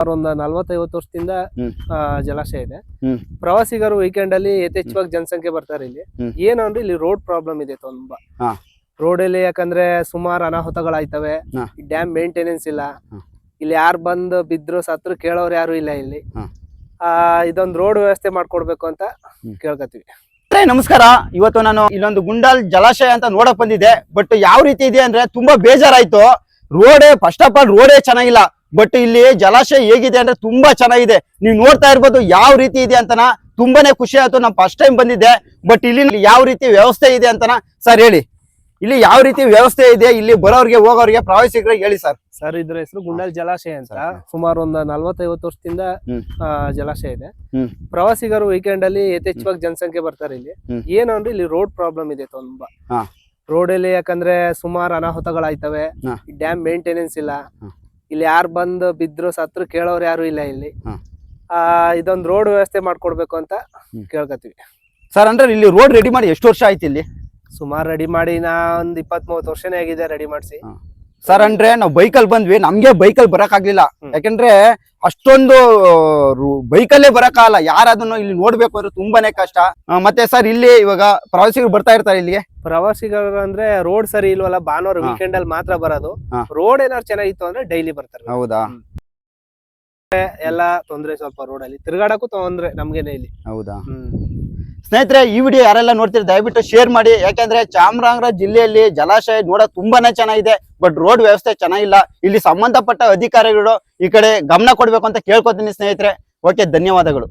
ಸುಮಾರು ಒಂದು ನಲ್ವತ್ತೈವತ್ತು ವರ್ಷದಿಂದ ಜಲಾಶಯ ಇದೆ. ಪ್ರವಾಸಿಗರು ವೀಕೆಂಡ್ ಅಲ್ಲಿ ಯಥೇಚ್ಛವಾಗಿ ಜನಸಂಖ್ಯೆ ಬರ್ತಾರೆ ಇಲ್ಲಿ. ಏನು ಅಂದ್ರೆ ಇಲ್ಲಿ ರೋಡ್ ಪ್ರಾಬ್ಲಮ್ ಇದೆ ತುಂಬಾ. ರೋಡ್ ಅಲ್ಲಿ ಯಾಕಂದ್ರೆ ಸುಮಾರು ಅನಾಹುತಗಳಾಯ್ತವೆ. ಡ್ಯಾಮ್ ಮೇಂಟೆನೆನ್ಸ್ ಇಲ್ಲ. ಇಲ್ಲಿ ಯಾರು ಬಂದು ಬಿದ್ರು ಸತ್ರು ಕೇಳೋರು ಯಾರು ಇಲ್ಲ ಇಲ್ಲಿ. ಆ ಇದೊಂದು ರೋಡ್ ವ್ಯವಸ್ಥೆ ಮಾಡ್ಕೊಡ್ಬೇಕು ಅಂತ ಕೇಳ್ಕತ್ತೀವಿ. ಕೇಳ್ಕೊತೀವಿ ನಮಸ್ಕಾರ. ಇವತ್ತು ನಾನು ಇಲ್ಲೊಂದು ಗುಂಡಾಲ್ ಜಲಾಶಯ ಅಂತ ನೋಡಕ್ ಬಂದಿದ್ದೆ. ಬಟ್ ಯಾವ ರೀತಿ ಇದೆ ಅಂದ್ರೆ ತುಂಬಾ ಬೇಜಾರಾಯ್ತು. ರೋಡೇ ಫಸ್ಟ್ ಆಫ್ ಆಲ್ ರೋಡೇ ಚೆನ್ನಾಗಿಲ್ಲ. ಬಟ್ ಇಲ್ಲಿ ಜಲಾಶಯ ಹೇಗಿದೆ ಅಂದ್ರೆ ತುಂಬಾ ಚೆನ್ನಾಗಿದೆ. ನೀವು ನೋಡ್ತಾ ಇರ್ಬೋದು ಯಾವ ರೀತಿ ಇದೆ ಅಂತನ ತುಂಬಾನೇ ಖುಷಿ ಆಯ್ತು. ನಮ್ ಫಸ್ಟ್ ಟೈಮ್ ಬಂದಿದ್ದೆ. ಬಟ್ ಇಲ್ಲಿ ಯಾವ ರೀತಿ ವ್ಯವಸ್ಥೆ ಇದೆ ಅಂತನ ಸರ್ ಹೇಳಿ. ಇಲ್ಲಿ ಯಾವ ರೀತಿ ವ್ಯವಸ್ಥೆ ಇದೆ? ಇಲ್ಲಿ ಬರೋರಿಗೆ ಹೋಗೋರಿಗೆ ಪ್ರವಾಸಿಗರಿಗೆ ಹೇಳಿ ಸರ್ ಸರ್ ಇದ್ರ ಹೆಸರು ಗುಂಡಲ್ ಜಲಾಶಯ ಅಂತ. ಸುಮಾರು ಒಂದ್ ನಲ್ವತ್ತೈವತ್ತು ವರ್ಷದಿಂದ ಜಲಾಶಯ ಇದೆ. ಪ್ರವಾಸಿಗರು ವೀಕೆಂಡ್ ಅಲ್ಲಿ ಯಥೇಚ್ಛವಾಗಿ ಜನಸಂಖ್ಯೆ ಬರ್ತಾರೆ ಇಲ್ಲಿ. ಏನು ಅಂದ್ರೆ ಇಲ್ಲಿ ರೋಡ್ ಪ್ರಾಬ್ಲಮ್ ಇದೆ ತುಂಬಾ. ರೋಡ್ ಅಲ್ಲಿ ಯಾಕಂದ್ರೆ ಸುಮಾರು ಅನಾಹುತಗಳಾಯ್ತವೆ. ಡ್ಯಾಮ್ ಮೇಂಟೆನೆನ್ಸ್ ಇಲ್ಲ. ಇಲ್ಲಿ ಯಾರು ಬಂದು ಬಿದ್ರು ಸತ್ರು ಕೇಳೋರು ಯಾರು ಇಲ್ಲ ಇಲ್ಲಿ. ಹಾ. ಆ ಇದೊಂದು ರೋಡ್ ವ್ಯವಸ್ಥೆ ಮಾಡ್ಕೊಡ್ಬೇಕು ಅಂತ ಕೇಳ್ಕತ್ತೀವಿ. ಕೇಳ್ಕೊತೀವಿ ಸರ್ ಅಂದ್ರೆ ಇಲ್ಲಿ ರೋಡ್ ರೆಡಿ ಮಾಡಿ ಎಷ್ಟು ವರ್ಷ ಆಯ್ತು ಇಲ್ಲಿ? ಸುಮಾರು ರೆಡಿ ಮಾಡಿ ನಾ ಒಂದ್ ಇಪ್ಪತ್ ಮೂವತ್ತು ವರ್ಷನೇ ಆಗಿದೆ ರೆಡಿ ಮಾಡಿಸಿ. ಸರ್ ಅಂದ್ರೆ ನಾವು ಬೈಕಲ್ ಬಂದ್ವಿ ನಮ್ಗೆ ಬೈಕಲ್ ಬರಕ್ ಆಗ್ಲಿಲ್ಲ ಯಾಕಂದ್ರೆ ಅಷ್ಟೊಂದು ಬೈಕಲ್ಲೇ ಬರಕ್ಕಾಗಲ್ಲ ಯಾರಾದನ್ನು ಇಲ್ಲಿ ನೋಡ್ಬೇಕು ಅಂದ್ರೆ ತುಂಬಾನೇ ಕಷ್ಟ. ಮತ್ತೆ ಸರ್ ಇಲ್ಲಿ ಇವಾಗ ಪ್ರವಾಸಿಗರು ಬರ್ತಾ ಇರ್ತಾರೆ ಇಲ್ಲಿಗೆ? ಪ್ರವಾಸಿಗರು ಅಂದ್ರೆ ರೋಡ್ ಸರಿ ಇಲ್ವಲ್ಲ ಭಾನುವಾರ ವೀಕೆಂಡ್ ಅಲ್ಲಿ ಮಾತ್ರ ಬರೋದು. ರೋಡ್ ಏನಾದ್ರು ಚೆನ್ನಾಗಿತ್ತು ಅಂದ್ರೆ ಡೈಲಿ ಬರ್ತಾರೆ. ಹೌದಾ? ಎಲ್ಲ ತೊಂದ್ರೆ ಸ್ವಲ್ಪ ರೋಡ್ ಅಲ್ಲಿ. ತಿರ್ಗಾಡಕ್ಕೂ ತೊಂದ್ರೆ ನಮ್ಗೇನೆ ಇಲ್ಲಿ. ಹೌದಾ? ಸ್ನೇಹಿತರೆ, ಈ ವಿಡಿಯೋ ಯಾರೆಲ್ಲ ನೋಡ್ತೀರಿ, ದಯವಿಟ್ಟು ಶೇರ್ ಮಾಡಿ. ಯಾಕಂದ್ರೆ ಚಾಮರಾಜನಗರ ಜಿಲ್ಲೆಯಲ್ಲಿ ಜಲಾಶಯ ನೋಡಕ್ ತುಂಬಾನೇ ಚೆನ್ನಾಗಿದೆ ಬಟ್ ರೋಡ್ ವ್ಯವಸ್ಥೆ ಚೆನ್ನಾಗಿಲ್ಲ. ಇಲ್ಲಿ ಸಂಬಂಧಪಟ್ಟ ಅಧಿಕಾರಿಗಳು ಈ ಕಡೆ ಗಮನ ಕೊಡ್ಬೇಕು ಅಂತ ಕೇಳ್ಕೊತೀನಿ ಸ್ನೇಹಿತರೆ. ಓಕೆ ಧನ್ಯವಾದಗಳು.